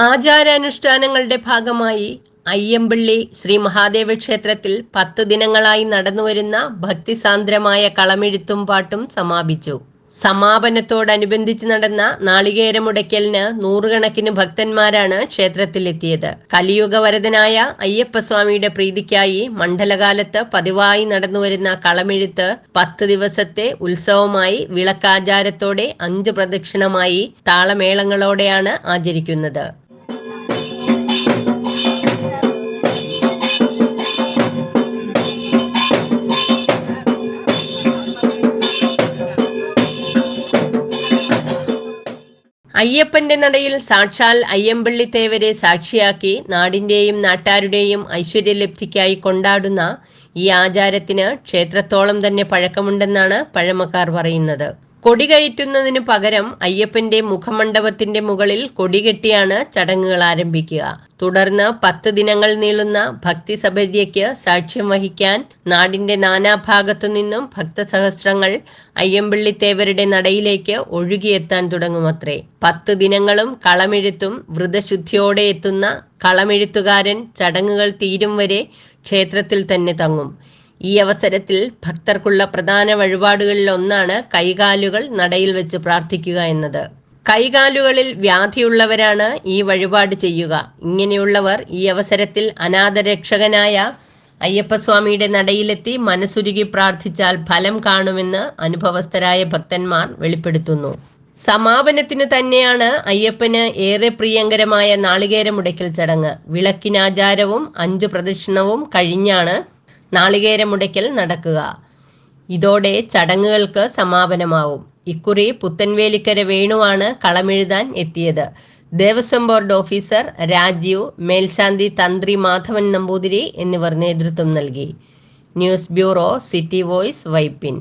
ആചാരാനുഷ്ഠാനങ്ങളുടെ ഭാഗമായി അയ്യമ്പിള്ളി ശ്രീ മഹാദേവ ക്ഷേത്രത്തിൽ പത്ത് ദിനങ്ങളായി നടന്നുവരുന്ന ഭക്തിസാന്ദ്രമായ കളമെഴുത്തും പാട്ടും സമാപിച്ചു. സമാപനത്തോടനുബന്ധിച്ച് നടന്ന നാളികേരമുടയ്ക്കലിന് നൂറുകണക്കിന് ഭക്തന്മാരാണ് ക്ഷേത്രത്തിലെത്തിയത്. കലിയുഗവരതനായ അയ്യപ്പസ്വാമിയുടെ പ്രീതിക്കായി മണ്ഡലകാലത്ത് പതിവായി നടന്നുവരുന്ന കളമെഴുത്ത് പത്ത് ദിവസത്തെ ഉത്സവമായി വിളക്കാചാരത്തോടെ അഞ്ച് പ്രദക്ഷിണമായി താളമേളങ്ങളോടെയാണ് ആചരിക്കുന്നത്. അയ്യപ്പന്റെ നടയിൽ സാക്ഷാൽ അയ്യമ്പള്ളി തേവരെ സാക്ഷിയാക്കി നാടിന്റെയും നാട്ടാരുടെയും ഐശ്വര്യലബ്ധിക്കായി കൊണ്ടാടുന്ന ഈ ആചാരത്തിന് ക്ഷേത്രത്തോളം തന്നെ പഴക്കമുണ്ടെന്നാണ് പഴമക്കാർ പറയുന്നത്. കൊടി കയറ്റുന്നതിനു പകരം അയ്യപ്പന്റെ മുഖമണ്ഡപത്തിന്റെ മുകളിൽ കൊടികെട്ടിയാണ് ചടങ്ങുകൾ ആരംഭിക്കുക. തുടർന്ന് പത്ത് ദിനങ്ങൾ നീളുന്ന ഭക്തിസഭയ്ക്ക് സാക്ഷ്യം വഹിക്കാൻ നാടിന്റെ നാനാഭാഗത്തു നിന്നും ഭക്തസഹസ്രങ്ങൾ അയ്യമ്പള്ളി തേവരുടെ നടയിലേക്ക് ഒഴുകിയെത്താൻ തുടങ്ങുമത്രേ. പത്ത് ദിനങ്ങളും കളമെഴുത്തും വ്രതശുദ്ധിയോടെ എത്തുന്ന കളമെഴുത്തുകാരൻ ചടങ്ങുകൾ തീരും വരെ ക്ഷേത്രത്തിൽ തന്നെ തങ്ങും. ഈ അവസരത്തിൽ ഭക്തർക്കുള്ള പ്രധാന വഴിപാടുകളിൽ ഒന്നാണ് കൈകാലുകൾ നടയിൽ വെച്ച് പ്രാർത്ഥിക്കുക എന്നത്. കൈകാലുകളിൽ വ്യാധിയുള്ളവരാണ് ഈ വഴിപാട് ചെയ്യുക. ഇങ്ങനെയുള്ളവർ ഈ അവസരത്തിൽ അനാഥരക്ഷകനായ അയ്യപ്പസ്വാമിയുടെ നടയിലെത്തി മനസ്സുരുകി പ്രാർത്ഥിച്ചാൽ ഫലം കാണുമെന്ന് അനുഭവസ്ഥരായ ഭക്തന്മാർ വെളിപ്പെടുത്തുന്നു. സമാപനത്തിന് തന്നെയാണ് അയ്യപ്പന് ഏറെ പ്രിയങ്കരമായ നാളികേരമുടയ്ക്കൽ ചടങ്ങ്. വിളക്കിനാചാരവും അഞ്ചു പ്രദക്ഷിണവും കഴിഞ്ഞാണ് നാളികേരമുടയ്ക്കൽ നടക്കുക. ഇതോടെ ചടങ്ങുകൾക്ക് സമാപനമാവും. ഇക്കുറി പുത്തൻവേലിക്കര വേണുവാണ് കളമെഴുതാൻ എത്തിയത്. ദേവസ്വം ബോർഡ് ഓഫീസർ രാജീവ് മേൽശാന്തി തന്ത്രി മാധവൻ നമ്പൂതിരി എന്നിവർ നേതൃത്വം നൽകി. News bureau city voice Vypin.